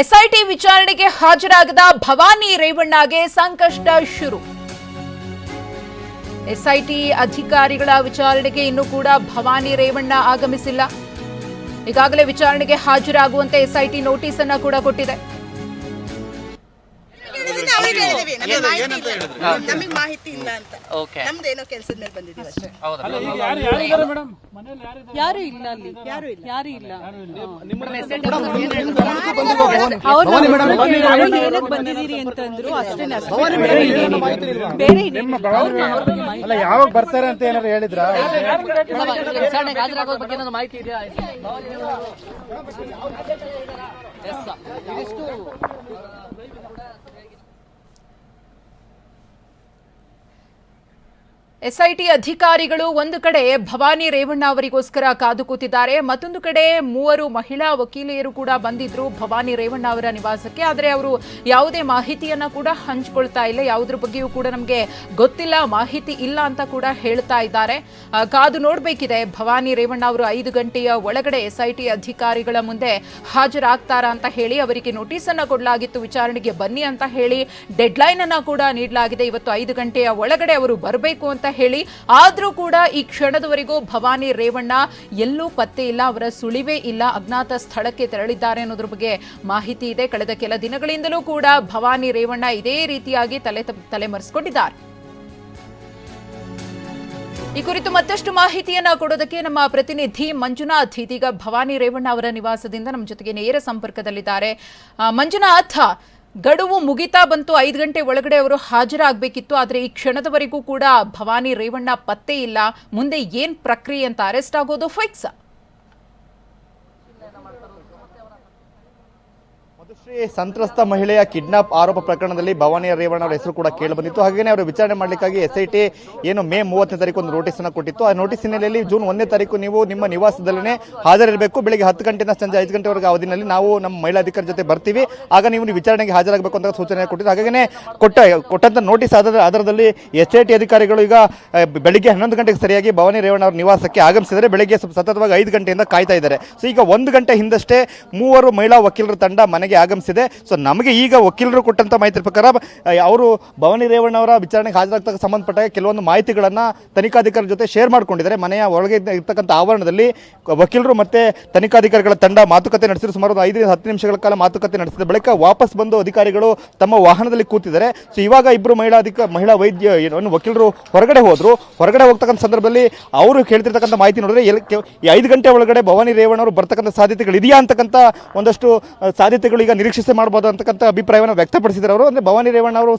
SIT ವಿಚಾರಣೆಗೆ ಹಾಜರಾಗದ ಭವಾನಿ ರೇವಣ್ಣಗೆ ಸಂಕಷ್ಟ ಶುರು. ಎಸ್ಐಟಿ ಅಧಿಕಾರಿಗಳ ವಿಚಾರಣೆಗೆ ಇನ್ನೂ ಕೂಡ ಭವಾನಿ ರೇವಣ್ಣ ಆಗಮಿಸಿಲ್ಲ. ಈಗಾಗಲೇ ವಿಚಾರಣೆಗೆ ಹಾಜರಾಗುವಂತೆ ಎಸ್ಐಟಿ ನೋಟಿಸ್ ಅನ್ನ ಕೂಡ ಕೊಟ್ಟಿದೆ. ನಮಗೆ ಮಾಹಿತಿ ಇಲ್ಲ ನಮಗೆ ಮಾಹಿತಿ ಇಲ್ಲ ಅಂತ ಓಕೆ ನಮ್ದೇನೋ ಕೆಲಸದ ಮೇಲೆ ಬಂದಿದ್ದೀವಿ ಅಷ್ಟೇ ಯಾರು ಇಲ್ಲ ಅಲ್ಲಿ ಯಾರು ಇಲ್ಲ ಯಾರು ಇಲ್ಲ ಅವ್ರು ಏನಕ್ಕೆ ಬಂದಿದ್ದೀರಿ ಅಂತಂದ್ರು ಅಷ್ಟೇ ಬೇರೆ ಅಲ್ಲ ಯಾವಾಗ ಬರ್ತಾರೆ ಅಂತ ಏನಾದ್ರು ಹೇಳಿದ್ರ ಬಗ್ಗೆ ಏನಾದ್ರು ಮಾಹಿತಿ ಇದೆಯಾ ಎಸ್ ಇದಿಷ್ಟು ಎಸ್ಐಟಿ ಅಧಿಕಾರಿಗಳು ಒಂದು ಕಡೆ ಭವಾನಿ ರೇವಣ್ಣ ಅವರಿಗೋಸ್ಕರ ಕಾದು ಕೂತಿದ್ದಾರೆ, ಮತ್ತೊಂದು ಕಡೆ ಮೂವರು ಮಹಿಳಾ ವಕೀಲೆಯರು ಕೂಡ ಬಂದಿದ್ರು ಭವಾನಿ ರೇವಣ್ಣ ಅವರ ನಿವಾಸಕ್ಕೆ. ಆದರೆ ಅವರು ಯಾವುದೇ ಮಾಹಿತಿಯನ್ನ ಕೂಡ ಹಂಚಿಕೊಳ್ತಾ ಇಲ್ಲ. ಯಾವುದ್ರ ಬಗ್ಗೆಯೂ ಕೂಡ ನಮಗೆ ಗೊತ್ತಿಲ್ಲ, ಮಾಹಿತಿ ಇಲ್ಲ ಅಂತ ಕೂಡ ಹೇಳ್ತಾ ಇದ್ದಾರೆ. ಕಾದು ನೋಡಬೇಕಿದೆ, ಭವಾನಿ ರೇವಣ್ಣ ಅವರು ಐದು ಗಂಟೆಯ ಒಳಗಡೆ ಎಸ್ಐಟಿ ಅಧಿಕಾರಿಗಳ ಮುಂದೆ ಹಾಜರಾಗ್ತಾರಾ ಅಂತ ಹೇಳಿ ಅವರಿಗೆ ನೋಟಿಸ್ ಅನ್ನ ಕೊಡಲಾಗಿತ್ತು. ವಿಚಾರಣೆಗೆ ಬನ್ನಿ ಅಂತ ಹೇಳಿ ಡೆಡ್ಲೈನ್ ಅನ್ನ ಕೂಡ ನೀಡಲಾಗಿದೆ. ಇವತ್ತು ಐದು ಗಂಟೆಯ ಒಳಗಡೆ ಅವರು ಬರಬೇಕು ಅಂತ ಹೇಳಿ. ಆದರೂ ಕೂಡ ಈ ಕ್ಷಣದವರೆಗೂ ಭವಾನಿ ರೇವಣ್ಣ ಎಲ್ಲೂ ಪತ್ತೆ ಇಲ್ಲ, ಅವರ ಸುಳಿವೇ ಇಲ್ಲ, ಅಜ್ಞಾತ ಸ್ಥಳಕ್ಕೆ ತೆರಳಿದ್ದಾರೆ ಅನ್ನೋದ್ರ ಬಗ್ಗೆ ಮಾಹಿತಿ ಇದೆ. ಕಳೆದ ಕೆಲ ದಿನಗಳಿಂದಲೂ ಕೂಡ ಭವಾನಿ ರೇವಣ್ಣ ಇದೇ ರೀತಿಯಾಗಿ ತಲೆ ತಲೆ ತಲೆಮರೆಸಿಕೊಂಡಿದ್ದಾರೆ ಈ ಕುರಿತು ಮತ್ತಷ್ಟು ಮಾಹಿತಿಯನ್ನ ಕೊಡೋದಕ್ಕೆ ನಮ್ಮ ಪ್ರತಿನಿಧಿ ಮಂಜುನಾಥ್. ಇದೀಗ ಭವಾನಿ ರೇವಣ್ಣ ಅವರ ನಿವಾಸದಿಂದ ನಮ್ಮ ಜೊತೆಗೆ ನೇರ ಸಂಪರ್ಕದಲ್ಲಿದ್ದಾರೆ. ಮಂಜುನಾಥ್ ಗಡುವು ಮುಗಿತಾ ಬಂತು. ಐದು ಗಂಟೆ ಒಳಗಡೆ ಅವರು ಹಾಜರಾಗಬೇಕಿತ್ತು. ಆದರೆ ಈ ಕ್ಷಣದವರೆಗೂ ಕೂಡ ಭವಾನಿ ರೇವಣ್ಣ ಪತ್ತೆ ಇಲ್ಲ. ಮುಂದೆ ಏನು ಪ್ರಕ್ರಿಯೆ ಅಂತ ಅರೆಸ್ಟ್ ಆಗೋದು ಫಿಕ್ಸ್. ಮಧುಶ್ರೀ ಸಂತ್ರಸ್ತ ಮಹಿಳೆಯ ಕಿಡ್ನಾಪ್ ಆರೋಪ ಪ್ರಕರಣದಲ್ಲಿ ಭವಾನಿ ರೇವಣ್ಣ ಅವರ ಹೆಸರು ಕೂಡ ಕೇಳಿ ಬಂದಿತ್ತು ಹಾಗೆಯೇ ಅವರು ವಿಚಾರಣೆ ಮಾಡಲಿಕ್ಕಾಗಿ ಎಸ್ಐಟಿ ಏನು ಮೇ ಮೂವತ್ತನೇ ತಾರೀಕು ಒಂದು ನೋಟಿಸ್ ಅನ್ನು ಕೊಟ್ಟಿತ್ತು. ಆ ನೋಟಿಸ್ ಹಿನ್ನೆಲೆಯಲ್ಲಿ ಜೂನ್ ಒಂದನೇ ತಾರೀಕು ನೀವು ನಿಮ್ಮ ನಿವಾಸದಲ್ಲೇ ಹಾಜರಿರಬೇಕು. ಬೆಳಿಗ್ಗೆ ಹತ್ತು ಗಂಟೆಯಿಂದ ಸಂಜೆ ಐದು ಗಂಟೆವರೆಗೆ ಅವಧಿನಲ್ಲಿ ನಾವು ನಮ್ಮ ಮಹಿಳಾ ಅಧಿಕಾರಿ ಜೊತೆ ಬರ್ತೀವಿ. ಆಗ ನೀವು ವಿಚಾರಣೆಗೆ ಹಾಜರಾಗಬೇಕು ಅಂತ ಸೂಚನೆ ಕೊಟ್ಟಿದ್ದು. ಹಾಗೆಯೇ ಕೊಟ್ಟ, ಕೊಟ್ಟಂತ ನೋಟಿಸ್ ಆದ ಆಧಾರದಲ್ಲಿ ಎಸ್ ಐ ಟಿ ಅಧಿಕಾರಿಗಳು ಈಗ ಬೆಳಿಗ್ಗೆ ಹನ್ನೊಂದು ಗಂಟೆಗೆ ಸರಿಯಾಗಿ ಭವಾನಿ ರೇವಣ್ಣ ಅವರ ನಿವಾಸಕ್ಕೆ ಆಗಮಿಸಿದರೆ ಬೆಳಿಗ್ಗೆ ಸತತವಾಗಿ ಐದು ಗಂಟೆಯಿಂದ ಕಾಯ್ತಾ ಇದ್ದಾರೆ. ಸೊ ಈಗ ಒಂದು ಗಂಟೆ ಹಿಂದಷ್ಟೇ ಮೂವರು ಮಹಿಳಾ ವಕೀಲರ ತಂಡ ಮನೆಗೆ ಆಗಮಿಸಿದೆ. ಸೊ ನಮಗೆ ಈಗ ವಕೀಲರು ಕೊಟ್ಟಂತ ಮಾಹಿತಿ ಪ್ರಕಾರ ಅವರು ಭವಾನಿ ರೇವಣ್ಣ ಅವರ ವಿಚಾರಣೆಗೆ ಹಾಜರಾಗ್ತಕ್ಕ ಸಂಬಂಧಪಟ್ಟ ಕೆಲವೊಂದು ಮಾಹಿತಿಗಳನ್ನು ತನಿಖಾಧಿಕಾರಿ ಜೊತೆ ಶೇರ್ ಮಾಡ್ಕೊಂಡಿದ್ದಾರೆ. ಮನೆಯ ಒಳಗೆ ಇರ್ತಕ್ಕಂಥ ಆವರಣದಲ್ಲಿ ವಕೀಲರು ಮತ್ತೆ ತನಿಖಾಧಿಕಾರಿಗಳ ತಂಡ ಮಾತುಕತೆ ನಡೆಸಿದ್ರು. ಸುಮಾರು ಐದರಿಂದ ಹತ್ತು ನಿಮಿಷಗಳ ಕಾಲ ಮಾತುಕತೆ ನಡೆಸಿದ ಬಳಿಕ ವಾಪಸ್ ಬಂದು ಅಧಿಕಾರಿಗಳು ತಮ್ಮ ವಾಹನದಲ್ಲಿ ಕೂತಿದ್ದಾರೆ. ಸೊ ಇವಾಗ ಇಬ್ಬರು ಮಹಿಳಾ ಅಧಿಕ, ಮಹಿಳಾ ವೈದ್ಯ, ಏನು ವಕೀಲರು ಹೊರಗಡೆ ಹೋದ್ರು. ಹೊರಗಡೆ ಹೋಗ್ತಕ್ಕಂಥ ಸಂದರ್ಭದಲ್ಲಿ ಅವರು ಕೇಳ್ತಿರ್ತಕ್ಕಂಥ ಮಾಹಿತಿ ನೋಡಿದ್ರೆ ಎಲ್- ಐದು ಗಂಟೆ ಒಳಗಡೆ ಭವಾನಿ ರೇವಣ್ಣ ಅವರು ಬರ್ತಕ್ಕಂಥ ಸಾಧ್ಯತೆಗಳು ಇದೆಯಾ ಅಂತಕ್ಕಂಥ ಒಂದಷ್ಟು ಸಾಧ್ಯತೆಗಳು ಈಗ ನಿರೀಕ್ಷಿಸಿ ಮಾಡಬಹುದು ಅಂತಕ್ಕಂಥ ಅಭಿಪ್ರಾಯವನ್ನು ವ್ಯಕ್ತಪಡಿಸಿದ್ರು ಅವರು. ಅಂದ್ರೆ ಭವಾನಿ ರೇವಣ್ಣ ಅವರು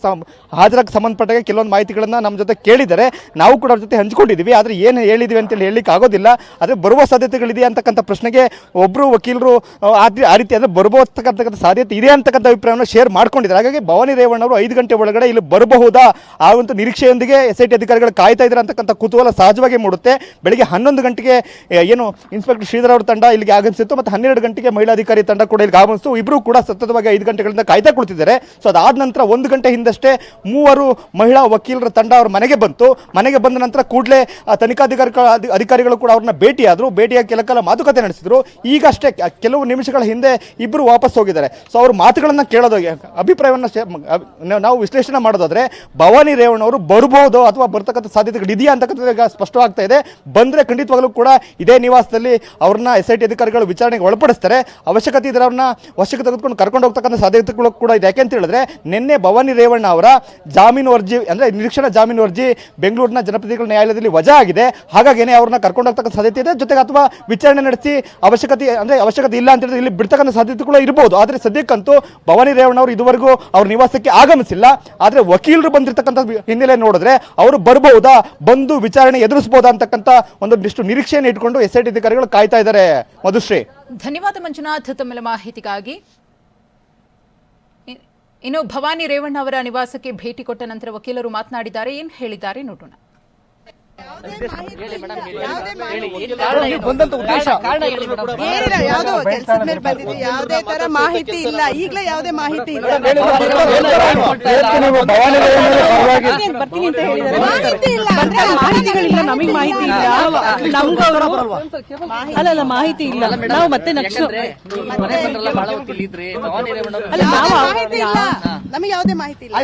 ಹಾಜರಾಗಿ ಸಂಬಂಧಪಟ್ಟಾಗ ಕೆಲವೊಂದು ಮಾಹಿತಿಗಳನ್ನು ನಮ್ಮ ಜೊತೆ ಕೇಳಿದರೆ ನಾವು ಕೂಡ ಅವ್ರ ಜೊತೆ ಹಂಚ್ಕೊಂಡಿದ್ದೀವಿ. ಆದರೆ ಏನು ಹೇಳಿದ್ವಿ ಅಂತೇಳಿ ಹೇಳಲಿಕ್ಕೆ ಆಗೋದಿಲ್ಲ. ಆದರೆ ಬರುವ ಸಾಧ್ಯತೆಗಳಿದೆಯಾ ಅಂತಕ್ಕಂಥ ಪ್ರಶ್ನೆಗೆ ಒಬ್ಬರು ವಕೀಲರು ಆ, ರೀತಿ ಅಂದರೆ ಬರಬಹುದಕ್ಕಂತಕ್ಕಂಥ ಸಾಧ್ಯತೆ ಇದೆ ಅಂತಕ್ಕಂಥ ಅಭಿಪ್ರಾಯವನ್ನು ಶೇರ್ ಮಾಡ್ಕೊಂಡಿದ್ದಾರೆ. ಹಾಗಾಗಿ ಭವಾನಿ ರೇವಣ್ಣ ಅವರು ಐದು ಗಂಟೆ ಒಳಗಡೆ ಇಲ್ಲಿ ಬರಬಹುದಾ? ಆ ಒಂದು ನಿರೀಕ್ಷೆಯೊಂದಿಗೆ ಎಸ್ ಐ ಟಿ ಅಧಿಕಾರಿಗಳು ಕಾಯ್ತಾ ಇದ್ದಾರೆ ಅಂತಕ್ಕಂಥ ಕುತೂಹಲ ಸಹಜವಾಗಿ ಮೂಡುತ್ತೆ. ಬೆಳಿಗ್ಗೆ ಹನ್ನೊಂದು ಗಂಟೆಗೆ ಏನು ಇನ್ಸ್ಪೆಕ್ಟರ್ ಶ್ರೀಧರ್ ಅವರ ತಂಡ ಇಲ್ಲಿಗೆ ಆಗಮಿಸಿತ್ತು. ಮತ್ತು ಹನ್ನೆರಡು ಗಂಟೆಗೆ ಮಹಿಳಾ ಅಧಿಕಾರಿ ತಂಡ ಕೂಡ ಇಲ್ಲಿಗೆ ಆಗಮಿಸಿತು. ಇಬ್ಬರು ಕೂಡ ಸತತವಾಗಿ ಐದು ಗಂಟೆಗಳಿಂದ ಕಾಯ್ತಾ ಕುಳಿತಿದ್ದಾರೆ. ಸೊ ಅದಾದ ನಂತರ ಒಂದು ಗಂಟೆ ಹಿಂದಷ್ಟೇ ಮೂವರು ಮಹಿಳಾ ವಕೀಲರ ತಂಡ ಅವ್ರ ಮನೆಗೆ ಬಂತು. ಮನೆಗೆ ಬಂದ ನಂತರ ಕೂಡಲೇ ತನಿಖಾಧಿಕಾರಿ ಅಧಿಕಾರಿಗಳು ಕೂಡ ಅವ್ರನ್ನ ಭೇಟಿಯಾದರು. ಭೇಟಿಯಾಗಿ ಕೆಲ ಕಾಲ ಮಾತುಕತೆ ನಡೆಸಿದ್ರು. ಈಗಷ್ಟೇ ಕೆಲವು ನಿಮಿಷಗಳ ಹಿಂದೆ ಇಬ್ಬರು ವಾಪಸ್ ಹೋಗಿದ್ದಾರೆ. ಸೊ ಅವ್ರ ಮಾತುಗಳನ್ನು ಕೇಳೋದು, ಅಭಿಪ್ರಾಯವನ್ನು ನಾವು- ವಿಶ್ಲೇಷಣೆ ಮಾಡೋದಾದ್ರೆ, ಭವಾನಿ ರೇವಣ್ಣ ಅವರು ಬರಬಹುದು ಅಥವಾ ಬರ್ತಕ್ಕಂಥ ಸಾಧ್ಯತೆಗಳು ಇದೆಯಾ ಅಂತಕ್ಕಂಥದ್ದು ಈಗ ಸ್ಪಷ್ಟವಾಗ್ತಾ ಇದೆ. ಬಂದ್ರೆ ಖಂಡಿತವಾಗಲೂ ಕೂಡ ಇದೇ ನಿವಾಸದಲ್ಲಿ ಅವ್ರನ್ನ ಎಸ್ ಐ ಅಧಿಕಾರಿಗಳು ವಿಚಾರಣೆಗೆ ಒಳಪಡಿಸ್ತಾರೆ. ಅವಶ್ಯಕತೆ ಇದ್ರೆ ಅವ್ರನ್ನ ವಶಕ್ಕೆ ಕರ್ಕೊಂಡು ಹೋಗ್ತಕ್ಕಂಥ ಸಾಧ್ಯತೆಗಳು ಕೂಡ ಇದೆ. ಯಾಕೆ ಅಂತ ಹೇಳಿದ್ರೆ, ನಿನ್ನೆ ಭವಾನಿ ರೇವಣ್ಣ ಅವರ ಜಾಮೀನು ಅರ್ಜಿ ಅಂದ್ರೆ ನಿರೀಕ್ಷಣಾ ಜಾಮೀನು ಅರ್ಜಿ ಬೆಂಗಳೂರಿನ ಜನಪ್ರತಿನಿಧಿಗಳ ನ್ಯಾಯಾಲಯದಲ್ಲಿ ವಜಾ ಆಗಿದೆ. ಹಾಗಾಗಿನೇ ಅವ್ರನ್ನ ಕರ್ಕೊಂಡು ಹೋಗ್ತಕ್ಕಂಥ ಸಾಧ್ಯತೆ ಇದೆ. ಜೊತೆಗೆ ಅಥವಾ ವಿಚಾರಣೆ ನಡೆಸಿ ಅವಶ್ಯಕತೆ ಅಂದ್ರೆ ಅವಶ್ಯಕತೆ ಇಲ್ಲ ಅಂತ ಹೇಳಿದ್ರೆ ಇಲ್ಲಿ ಬಿಡ್ತಕ್ಕಂಥ ಸಾಧ್ಯತೆಗಳು ಇರಬಹುದು ಆದರೆ ಸದ್ಯಕ್ಕಂತೂ ಭವಾನಿ ರೇವಣ್ಣ ಅವರು ಇದುವರೆಗೂ ಅವ್ರ ನಿವಾಸಕ್ಕೆ ಆಗಮಿಸಿಲ್ಲ. ಆದರೆ ವಕೀಲರು ಬಂದಿರತಕ್ಕಂಥ ಹಿನ್ನೆಲೆ ನೋಡಿದ್ರೆ ಅವರು ಬರಬಹುದಾ ಬಂದು ವಿಚಾರಣೆ ಎದುರಿಸಬಹುದಾ ಅಂತಕ್ಕಂಥ ಒಂದೊಂದಿಷ್ಟು ನಿರೀಕ್ಷೆಯನ್ನು ಇಟ್ಕೊಂಡು ಎಸ್ ಐ ಟಿ ಅಧಿಕಾರಿಗಳು ಕಾಯ್ತಾ ಇದ್ದಾರೆ. ಮಧುಶ್ರೀ. ಧನ್ಯವಾದ ಮಂಜುನಾಥ್, ತಮ್ಮೆಲ್ಲ ಮಾಹಿತಿಗಾಗಿ. ಇನ್ನು ಭವಾನಿ ರೇವಣ್ಣ ಅವರ ನಿವಾಸಕ್ಕೆ ಭೇಟಿ ಕೊಟ್ಟ ನಂತರ ವಕೀಲರು ಮಾತನಾಡಿದ್ದಾರೆ ಏನ್ ಹೇಳಿದ್ದಾರೆ ನೋಡೋಣ ಯಾವುದೋ ಕೆಲಸದ ಮೇಲೆ ಬಂದಿದ್ವಿ ಯಾವುದೇ ತರ ಮಾಹಿತಿ ಇಲ್ಲ ಈಗಲೇ ಯಾವುದೇ ಮಾಹಿತಿ ಇಲ್ಲ ನೀವು ಭವಾನಿ ರೇವಣ್ಣ ಪರವಾಗಿ ಬರ್ತೀನಿ ಅಂತ ಹೇಳಿದ್ದಾರೆ ಮಾಹಿತಿ ಇಲ್ಲ ಮಾಹಿತಿಗಳಿಲ್ಲ ನಮಗೆ ಮಾಹಿತಿ ಇಲ್ಲ ನಮ್ಗೆ ಅವರು ಅಲ್ಲ ಅಲ್ಲ ಮಾಹಿತಿ ಇಲ್ಲ ನಾವು ಮತ್ತೆ ಅಲ್ಲ ನಾವು ಮಾಹಿತಿ ಇಲ್ಲ ನಮಗೆ ಯಾವುದೇ ಮಾಹಿತಿ ಇಲ್ಲ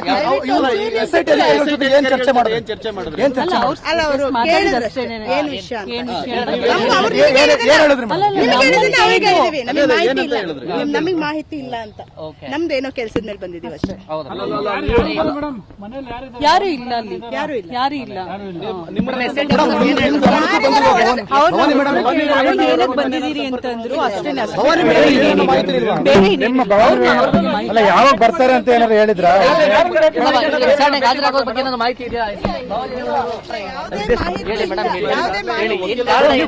ನಮ್ಗೆ ಮಾಹಿತಿ ಇಲ್ಲ ನಿಮ್- ಮಾಹಿತಿ ಇಲ್ಲ ಅಂತ ನಮ್ದೇನೋ ಕೆಲ್ಸದ ಮೇಲೆ ಬಂದಿದೀವಿ ಅಷ್ಟೇ ಯಾರು ಇಲ್ಲ ಅಲ್ಲಿ ಯಾರು ಇಲ್ಲ ಯಾರು ಇಲ್ಲ ಏನಕ್ಕೆ ಬಂದಿದ್ದೀರಿ ಅಂತಂದ್ರು ಅಷ್ಟೇ. ಅಲ್ಲ ಯಾವಾಗ ಬರ್ತಾರೆ ಅಂತ ಏನಾದ್ರು ಹೇಳಿದ್ರ ಮಾಹಿತಿ ಇದೆಯಾ?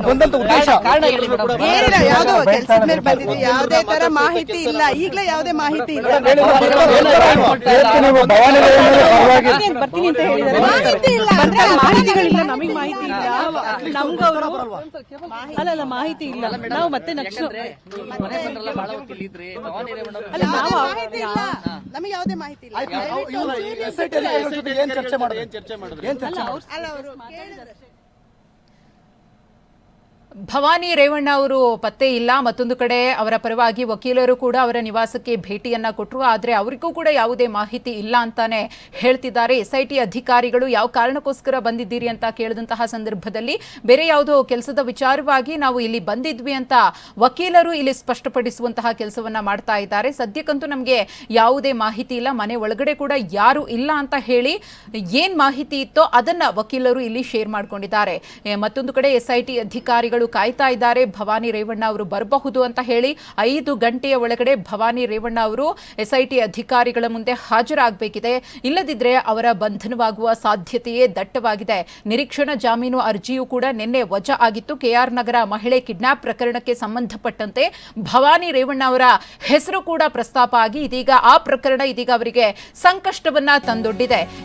ಬಂದಂತ ಉದ್ದೇಶ. ಏನಿಲ್ಲ ಯಾವುದೋ ಕೆಲ್ಸದ ಮೇಲೆ ಬಂದಿದ್ವಿ ಯಾವುದೇ ತರ ಮಾಹಿತಿ ಇಲ್ಲ ಈಗಲೇ ಯಾವುದೇ ಮಾಹಿತಿ ಇಲ್ಲ ಬರ್ತೀನಿ- ಅಂತ ಮಾಹಿತಿ ಇಲ್ಲ ಮಾಹಿತಿಗಳಿಲ್ಲ ನಮಗೆ ಮಾಹಿತಿ ಇಲ್ಲ ನಮ್ಗೆ ಅವರು ಅಲ್ಲ ಅಲ್ಲ ಮಾಹಿತಿ ಇಲ್ಲ. ನಾವು ಮತ್ತೆ ನಕ್ಷ ಮನೆ ಏನ್ ಬಹಳ ಹೊತ್ತು ಏನ್ ಚರ್ಚೆ ಮಾಡಿದ್ರೆ ಅಲ್ಲ ನಾವು ಮಾಹಿತಿ ಇಲ್ಲ. ನಮಗೆ ಯಾವುದೇ ಮಾಹಿತಿ ಇಲ್ಲ. ಅಲ್ಲ ಅವ್ರು ಅಲ್ಲ ಅವರು ಕೇಳಿದ್ರೆ ಭವಾನಿ ರೇವಣ್ಣ ಅವರು ಪತ್ತೆ ಇಲ್ಲ, ಮತ್ತೊಂದು ಕಡೆ ಅವರ ಪರವಾಗಿ ವಕೀಲರು ಕೂಡ ಅವರ ನಿವಾಸಕ್ಕೆ ಭೇಟಿಯನ್ನ ಕೊಟ್ಟರು ಆದರೆ ಅವರಿಗೂ ಕೂಡ ಯಾವುದೇ ಮಾಹಿತಿ ಇಲ್ಲ ಅಂತಾನೆ ಹೇಳ್ತಿದ್ದಾರೆ. ಎಸ್ಐಟಿ ಅಧಿಕಾರಿಗಳು ಯಾವ ಕಾರಣಕ್ಕೋಸ್ಕರ ಬಂದಿದ್ದೀರಿ ಅಂತ ಕೇಳಿದಂತಹ ಸಂದರ್ಭದಲ್ಲಿ ಬೇರೆ ಯಾವುದೋ ಕೆಲಸದ ವಿಚಾರವಾಗಿ ನಾವು ಇಲ್ಲಿ ಬಂದಿದ್ವಿ ಅಂತ ವಕೀಲರು ಇಲ್ಲಿ ಸ್ಪಷ್ಟಪಡಿಸುವಂತಹ ಕೆಲಸವನ್ನ ಮಾಡ್ತಾ ಇದ್ದಾರೆ. ಸದ್ಯಕ್ಕಂತೂ ನಮಗೆ ಯಾವುದೇ ಮಾಹಿತಿ ಇಲ್ಲ. ಮನೆ ಒಳಗಡೆ ಕೂಡ ಯಾರು ಇಲ್ಲ ಅಂತ ಹೇಳಿ ಏನ್ ಮಾಹಿತಿ ಇತ್ತೋ ಅದನ್ನ ವಕೀಲರು ಇಲ್ಲಿ ಶೇರ್ ಮಾಡ್ಕೊಂಡಿದ್ದಾರೆ. ಮತ್ತೊಂದು ಕಡೆ ಎಸ್ಐಟಿ ಅಧಿಕಾರಿಗಳು ಕಾಯ್ತಾ ಇದ್ದಾರೆ. ಭವಾನಿ ರೇವಣ್ಣ ಅವರು ಬರಬಹುದು ಅಂತ ಹೇಳಿ ಐದು ಗಂಟೆಯ ಒಳಗಡೆ ಭವಾನಿ ರೇವಣ್ಣ ಅವರು ಎಸ್ಐಟಿ ಅಧಿಕಾರಿಗಳ ಮುಂದೆ ಹಾಜರಾಗಬೇಕಿದೆ. ಇಲ್ಲದಿದ್ದರೆ ಅವರ ಬಂಧನವಾಗುವ ಸಾಧ್ಯತೆಯೇ ದಟ್ಟವಾಗಿದೆ. ನಿರೀಕ್ಷಣಾ ಜಾಮೀನು ಅರ್ಜಿಯೂ ಕೂಡ ನಿನ್ನೆ ವಜಾ ಆಗಿತ್ತು. ಕೆಆರ್ ನಗರ ಮಹಿಳೆ ಕಿಡ್ನಾಪ್ ಪ್ರಕರಣಕ್ಕೆ ಸಂಬಂಧಪಟ್ಟಂತೆ ಭವಾನಿ ರೇವಣ್ಣ ಅವರ ಹೆಸರು ಕೂಡ ಪ್ರಸ್ತಾಪ ಆಗಿ ಇದೀಗ ಆ ಪ್ರಕರಣ ಇದೀಗ ಅವರಿಗೆ ಸಂಕಷ್ಟವನ್ನ ತಂದೊಡ್ಡಿದೆ.